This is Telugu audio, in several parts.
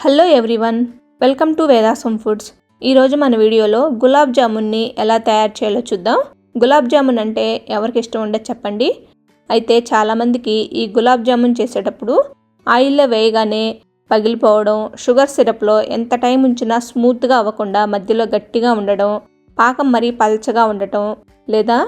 Hello everyone welcome to Vedasam foods. ఈరోజు మన వీడియోలో గులాబ్ జామున్ని ఎలా తయారు చేయాలో చూద్దాం. గులాబ్ జామున్ అంటే ఎవరికి ఇష్టం ఉండదు చెప్పండి. అయితే చాలామందికి ఈ గులాబ్ జామున్ చేసేటప్పుడు ఆయిల్లో వేయగానే పగిలిపోవడం షుగర్ సిరప్లో ఎంత టైం ఉంచినా స్మూత్గా అవ్వకుండా మధ్యలో గట్టిగా ఉండడం పాకం మరీ పల్చగా ఉండటం లేదా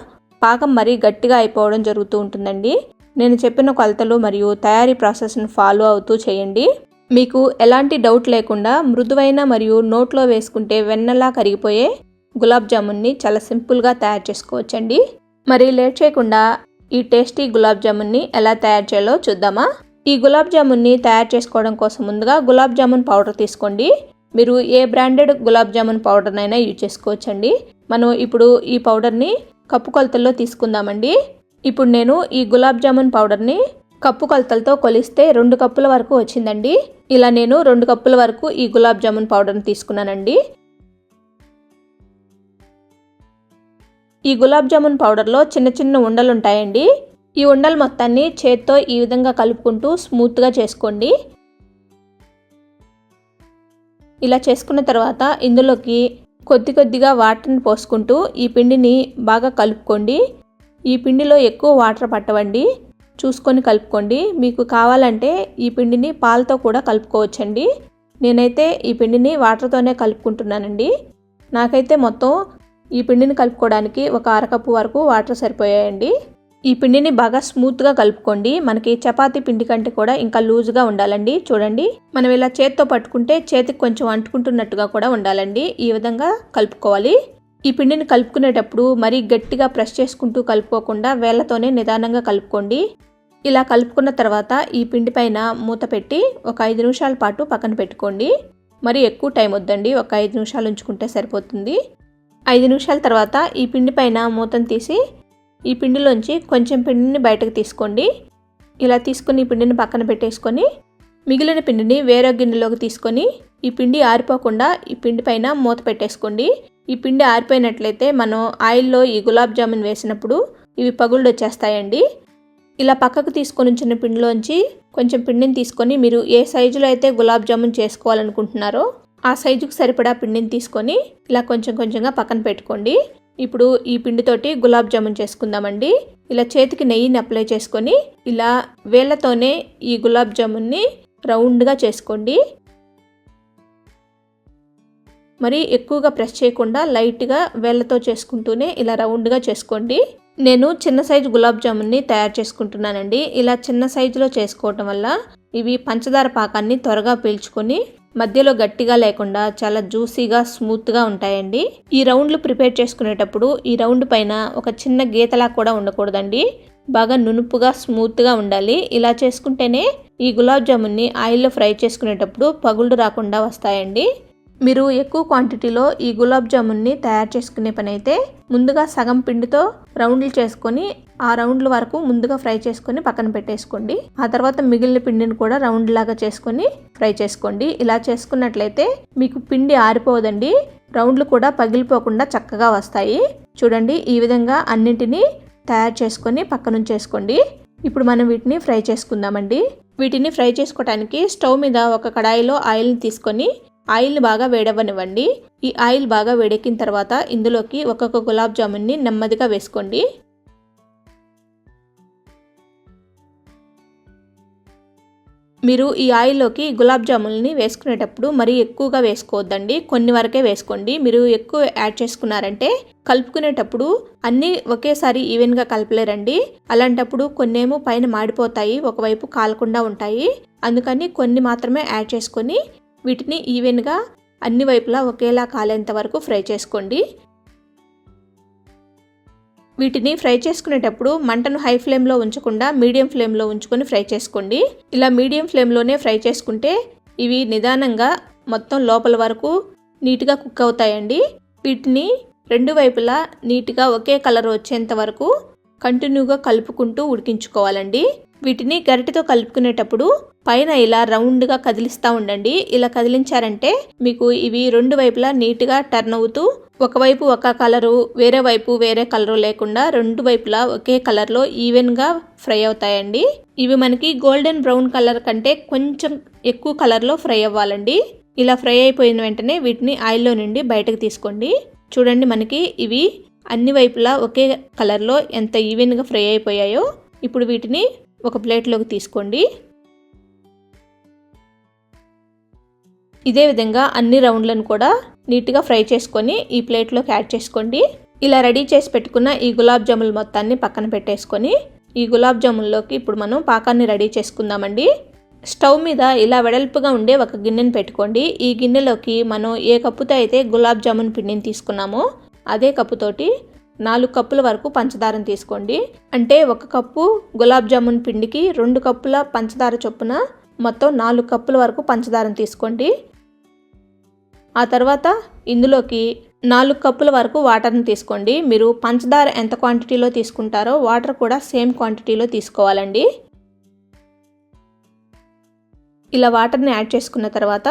పాకం మరీ గట్టిగా అయిపోవడం జరుగుతూ ఉంటుందండి. నేను చెప్పిన కొలతలు మరియు తయారీ ప్రాసెస్ను ఫాలో అవుతూ చేయండి. మీకు ఎలాంటి డౌట్ లేకుండా మృదువైన మరియు నోట్లో వేసుకుంటే వెన్నలా కరిగిపోయే గులాబ్ జామున్ని చాలా సింపుల్గా తయారు చేసుకోవచ్చండి. మరి లేట్ చేయకుండా ఈ టేస్టీ గులాబ్ జామున్ని ఎలా తయారు చేయాలో చూద్దామా? ఈ గులాబ్ జామున్ని తయారు చేసుకోవడం కోసం ముందుగా గులాబ్ జామున్ పౌడర్ తీసుకోండి. మీరు ఏ బ్రాండెడ్ గులాబ్ జామున్ పౌడర్నైనా యూజ్ చేసుకోవచ్చండి. మనం ఇప్పుడు ఈ పౌడర్ని కప్పు కొలతల్లో తీసుకుందామండి. ఇప్పుడు నేను ఈ గులాబ్ జామున్ పౌడర్ని కప్పు కొలతలతో కొలిస్తే రెండు కప్పుల వరకు వచ్చిందండి. ఇలా నేను రెండు కప్పుల వరకు ఈ గులాబ్ జామున్ పౌడర్ని తీసుకున్నానండి. ఈ గులాబ్ జామున్ పౌడర్లో చిన్న చిన్న ఉండలు ఉంటాయండి. ఈ ఉండలు మొత్తాన్ని చేత్తో ఈ విధంగా కలుపుకుంటూ స్మూత్గా చేసుకోండి. ఇలా చేసుకున్న తర్వాత ఇందులోకి కొద్ది కొద్దిగా వాటర్ని పోసుకుంటూ ఈ పిండిని బాగా కలుపుకోండి. ఈ పిండిలో ఎక్కువ వాటర్ పట్టవండి. చూసుకొని కలుపుకోండి. మీకు కావాలంటే ఈ పిండిని పాలతో కూడా కలుపుకోవచ్చండి. నేనైతే ఈ పిండిని వాటర్తోనే కలుపుకుంటున్నానండి. నాకైతే మొత్తం ఈ పిండిని కలుపుకోవడానికి ఒక అరకప్పు వరకు వాటర్ సరిపోయాయండి. ఈ పిండిని బాగా స్మూత్గా కలుపుకోండి. మనకి చపాతీ పిండి కంటే కూడా ఇంకా లూజ్గా ఉండాలండి. చూడండి. మనం ఇలా చేత్తో పట్టుకుంటే చేతికి కొంచెం అంటుకుంటున్నట్టుగా కూడా ఉండాలండి. ఈ విధంగా కలుపుకోవాలి. ఈ పిండిని కలుపుకునేటప్పుడు మరీ గట్టిగా ప్రెస్ చేసుకుంటూ కలుపుకోకుండా వేళ్ళతోనే నిదానంగా కలుపుకోండి. ఇలా కలుపుకున్న తర్వాత ఈ పిండి పైన మూత పెట్టి ఒక ఐదు నిమిషాల పాటు పక్కన పెట్టుకోండి. మరి ఎక్కువ టైం వద్దండి. ఒక ఐదు నిమిషాలు ఉంచుకుంటే సరిపోతుంది. ఐదు నిమిషాల తర్వాత ఈ పిండి పైన మూతను తీసి ఈ పిండిలోంచి కొంచెం పిండిని బయటకు తీసుకోండి. ఇలా తీసుకుని ఈ పిండిని పక్కన పెట్టేసుకొని మిగిలిన పిండిని వేరే గిన్నెలోకి తీసుకొని ఈ పిండి ఆరిపోకుండా ఈ పిండి పైన మూత పెట్టేసుకోండి. ఈ పిండి ఆరిపోయినట్లయితే మనం ఆయిల్లో ఈ గులాబ్ జామున్ వేసినప్పుడు ఇవి పగుళ్ళు వచ్చేస్తాయండి. ఇలా పక్కకు తీసుకొని ఉంచిన పిండిలోంచి కొంచెం పిండిని తీసుకొని మీరు ఏ సైజులో అయితే గులాబ్ జామున్ చేసుకోవాలనుకుంటున్నారో ఆ సైజుకు సరిపడా పిండిని తీసుకొని ఇలా కొంచెం కొంచెంగా పక్కన పెట్టుకోండి. ఇప్పుడు ఈ పిండితోటి గులాబ్ జామున్ చేసుకుందామండి. ఇలా చేతికి నెయ్యిని అప్లై చేసుకొని ఇలా వేళ్ళతోనే ఈ గులాబ్ జామున్ని రౌండ్గా చేసుకోండి. మరి ఎక్కువగా ప్రెస్ చేయకుండా లైట్గా వేళ్ళతో చేసుకుంటూనే ఇలా రౌండ్గా చేసుకోండి. నేను చిన్న సైజు గులాబ్ జామున్ని తయారు చేసుకుంటున్నానండి. ఇలా చిన్న సైజులో చేసుకోవటం వల్ల ఇవి పంచదార పాకాన్ని త్వరగా పీల్చుకొని మధ్యలో గట్టిగా లేకుండా చాలా జ్యూసీగా స్మూత్గా ఉంటాయండి. ఈ రౌండ్లు ప్రిపేర్ చేసుకునేటప్పుడు ఈ రౌండ్ పైన ఒక చిన్న గీతలా కూడా ఉండకూడదండి. బాగా నునుపుగా స్మూత్గా ఉండాలి. ఇలా చేసుకుంటేనే ఈ గులాబ్ జామున్ని ఆయిల్లో ఫ్రై చేసుకునేటప్పుడు పగుళ్ళు రాకుండా వస్తాయండి. మీరు ఎక్కువ క్వాంటిటీలో ఈ గులాబ్ జామున్ని తయారు చేసుకునే పని అయితే ముందుగా సగం పిండితో రౌండ్లు చేసుకొని ఆ రౌండ్ల వరకు ముందుగా ఫ్రై చేసుకొని పక్కన పెట్టేసుకోండి. ఆ తర్వాత మిగిలిన పిండిని కూడా రౌండ్ లాగా చేసుకొని ఫ్రై చేసుకోండి. ఇలా చేసుకున్నట్లయితే మీకు పిండి ఆరిపోదండి. రౌండ్లు కూడా పగిలిపోకుండా చక్కగా వస్తాయి. చూడండి ఈ విధంగా అన్నింటినీ తయారు చేసుకొని పక్కనుంచేసుకోండి ఇప్పుడు మనం వీటిని ఫ్రై చేసుకుందామండి. వీటిని ఫ్రై చేసుకోవడానికి స్టవ్ మీద ఒక కడాయిలో ఆయిల్ని తీసుకొని ఆయిల్ బాగా వేడవనివ్వండి. ఈ ఆయిల్ బాగా వేడెక్కిన తర్వాత ఇందులోకి ఒక్కొక్క గులాబ్ జామున్ని నెమ్మదిగా వేసుకోండి. మీరు ఈ ఆయిల్లోకి గులాబ్ జాములని వేసుకునేటప్పుడు మరీ ఎక్కువగా వేసుకోవద్దండి. కొన్ని వరకే వేసుకోండి. మీరు ఎక్కువ యాడ్ చేసుకున్నారంటే కలుపుకునేటప్పుడు అన్నీ ఒకేసారి ఈవెన్గా కలపలేరండి. అలాంటప్పుడు కొన్నేమో పైన మాడిపోతాయి. ఒకవైపు కాలకుండా ఉంటాయి. అందుకని కొన్ని మాత్రమే యాడ్ చేసుకొని వీటిని ఈవెన్గా అన్ని వైపులా ఒకేలా కాలేంత వరకు ఫ్రై చేసుకోండి. వీటిని ఫ్రై చేసుకునేటప్పుడు మంటను హై ఫ్లేమ్లో ఉంచకుండా మీడియం ఫ్లేమ్లో ఉంచుకొని ఫ్రై చేసుకోండి. ఇలా మీడియం ఫ్లేమ్లోనే ఫ్రై చేసుకుంటే ఇవి నిదానంగా మొత్తం లోపల వరకు నీట్గా కుక్ అవుతాయండి. వీటిని రెండు వైపులా నీట్గా ఒకే కలర్ వచ్చేంత వరకు కంటిన్యూగా కలుపుకుంటూ ఉడికించుకోవాలండి. వీటిని గరిటెతో కలుపుకునేటప్పుడు పైన ఇలా రౌండ్గా కదిలిస్తూ ఉండండి. ఇలా కదిలించారంటే మీకు ఇవి రెండు వైపులా నీట్గా టర్న్ అవుతూ ఒకవైపు ఒక కలరు వేరే వైపు వేరే కలరు లేకుండా రెండు వైపులా ఒకే కలర్లో ఈవెన్గా ఫ్రై అవుతాయండి. ఇవి మనకి గోల్డెన్ బ్రౌన్ కలర్ కంటే కొంచెం ఎక్కువ కలర్లో ఫ్రై అవ్వాలండి. ఇలా ఫ్రై అయిపోయిన వెంటనే వీటిని ఆయిల్లో నుండి బయటకు తీసుకోండి. చూడండి మనకి ఇవి అన్ని వైపులా ఒకే కలర్లో ఎంత ఈవెన్గా ఫ్రై అయిపోయాయో. ఇప్పుడు వీటిని ఒక ప్లేట్లోకి తీసుకోండి. ఇదే విధంగా అన్ని రౌండ్లను కూడా నీట్గా ఫ్రై చేసుకొని ఈ ప్లేట్లోకి యాడ్ చేసుకోండి. ఇలా రెడీ చేసి పెట్టుకున్న ఈ గులాబ్ జాములు మొత్తాన్ని పక్కన పెట్టేసుకొని ఈ గులాబ్ జాముల్లోకి ఇప్పుడు మనం పాకాన్ని రెడీ చేసుకుందామండి. స్టవ్ మీద ఇలా వెడల్పుగా ఉండే ఒక గిన్నెను పెట్టుకోండి. ఈ గిన్నెలోకి మనం ఏ కప్పుతో అయితే గులాబ్ జామున్ పిండిని తీసుకున్నామో అదే కప్పుతోటి నాలుగు కప్పుల వరకు పంచదారను తీసుకోండి. అంటే ఒక కప్పు గులాబ్ జామున్ పిండికి రెండు కప్పుల పంచదార చొప్పున మొత్తం నాలుగు కప్పుల వరకు పంచదారను తీసుకోండి. ఆ తర్వాత ఇందులోకి నాలుగు కప్పుల వరకు వాటర్ని తీసుకోండి. మీరు పంచదార ఎంత క్వాంటిటీలో తీసుకుంటారో వాటర్ కూడా సేమ్ క్వాంటిటీలో తీసుకోవాలండి. ఇలా వాటర్ని యాడ్ చేసుకున్న తర్వాత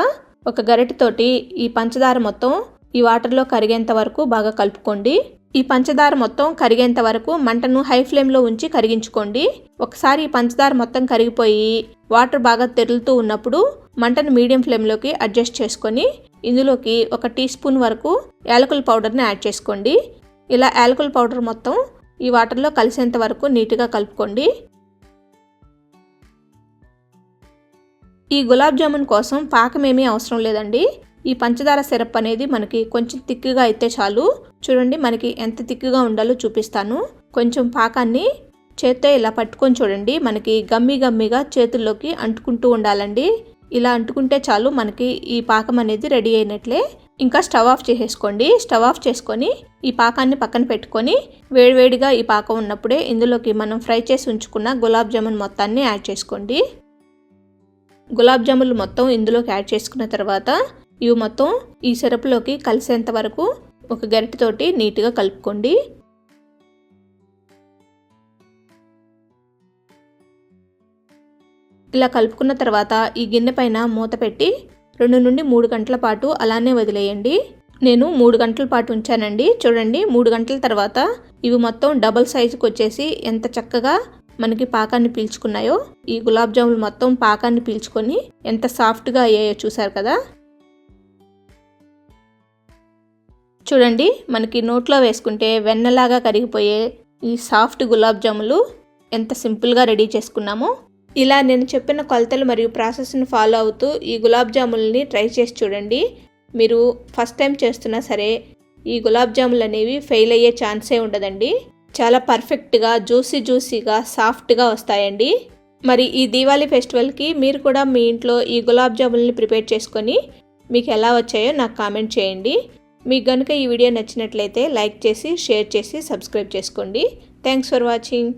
ఒక గరిటెతోటి ఈ పంచదార మొత్తం ఈ వాటర్లో కరిగేంత వరకు బాగా కలుపుకోండి. ఈ పంచదార మొత్తం కరిగేంత వరకు మంటను హై ఫ్లేమ్లో ఉంచి కరిగించుకోండి. ఒకసారి ఈ పంచదార మొత్తం కరిగిపోయి వాటర్ బాగా తెరులుతూ ఉన్నప్పుడు మంటను మీడియం ఫ్లేమ్లోకి అడ్జస్ట్ చేసుకొని ఇందులోకి ఒక టీ స్పూన్ వరకు యాలకుల పౌడర్ని యాడ్ చేసుకోండి. ఇలా యాలకుల పౌడర్ మొత్తం ఈ వాటర్లో కలిసేంత వరకు నీట్గా కలుపుకోండి. ఈ గులాబ్ జామున్ కోసం పాకం ఏమీ అవసరం లేదండి. ఈ పంచదార సిరప్ అనేది మనకి కొంచెం తిక్కుగా అయితే చాలు. చూడండి మనకి ఎంత తిక్కుగా ఉండాలో చూపిస్తాను. కొంచెం పాకాన్ని చేత్తో ఇలా పట్టుకొని చూడండి. మనకి గమ్మి గమ్మిగా చేతుల్లోకి అంటుకుంటూ ఉండాలండి. ఇలా అంటుకుంటే చాలు మనకి ఈ పాకం అనేది రెడీ అయినట్లే. ఇంకా స్టవ్ ఆఫ్ చేసేసుకోండి. స్టవ్ ఆఫ్ చేసుకొని ఈ పాకాన్ని పక్కన పెట్టుకొని వేడివేడిగా ఈ పాకం ఉన్నప్పుడే ఇందులోకి మనం ఫ్రై చేసి ఉంచుకున్న గులాబ్ జామున్ మొత్తాన్ని యాడ్ చేసుకోండి. గులాబ్ జాములు మొత్తం ఇందులోకి యాడ్ చేసుకున్న తర్వాత ఇవి మొత్తం ఈ సిరప్లోకి కలిసేంత వరకు ఒక గరిటెతోటి నీట్గా కలుపుకోండి. ఇలా కలుపుకున్న తర్వాత ఈ గిన్నె పైన మూత పెట్టి రెండు నుండి మూడు గంటల పాటు అలానే వదిలేయండి. నేను మూడు గంటల పాటు ఉంచానండి. చూడండి మూడు గంటల తర్వాత ఇవి మొత్తం డబల్ సైజుకి వచ్చేసి ఎంత చక్కగా మనకి పాకాన్ని పీల్చుకున్నాయో ఈ గులాబ్ జాములు మొత్తం పాకాన్ని పీల్చుకొని ఎంత సాఫ్ట్గా అయ్యాయో చూసారు కదా? చూడండి మనకి నోట్లో వేసుకుంటే వెన్నలాగా కరిగిపోయే ఈ సాఫ్ట్ గులాబ్ జాములు ఎంత సింపుల్గా రెడీ చేసుకున్నామో ఇలా నేను చెప్పిన కొలతలు మరియు ప్రాసెస్ని ఫాలో అవుతూ ఈ గులాబ్ జాములని ట్రై చేసి చూడండి. మీరు ఫస్ట్ టైం చేస్తున్నా సరే ఈ గులాబ్ జాములు అనేవి ఫెయిల్ అయ్యే ఛాన్సే ఉండదండి. చాలా పర్ఫెక్ట్గా జ్యూసీ జ్యూసీగా సాఫ్ట్గా వస్తాయండి. మరి ఈ దీవాళీ ఫెస్టివల్కి మీరు కూడా మీ ఇంట్లో ఈ గులాబ్ జాములని ప్రిపేర్ చేసుకొని మీకు ఎలా వచ్చాయో నాకు కామెంట్ చేయండి. మీకు కనుక ఈ వీడియో నచ్చినట్లయితే లైక్ చేసి షేర్ చేసి సబ్స్క్రైబ్ చేసుకోండి. Thanks for watching.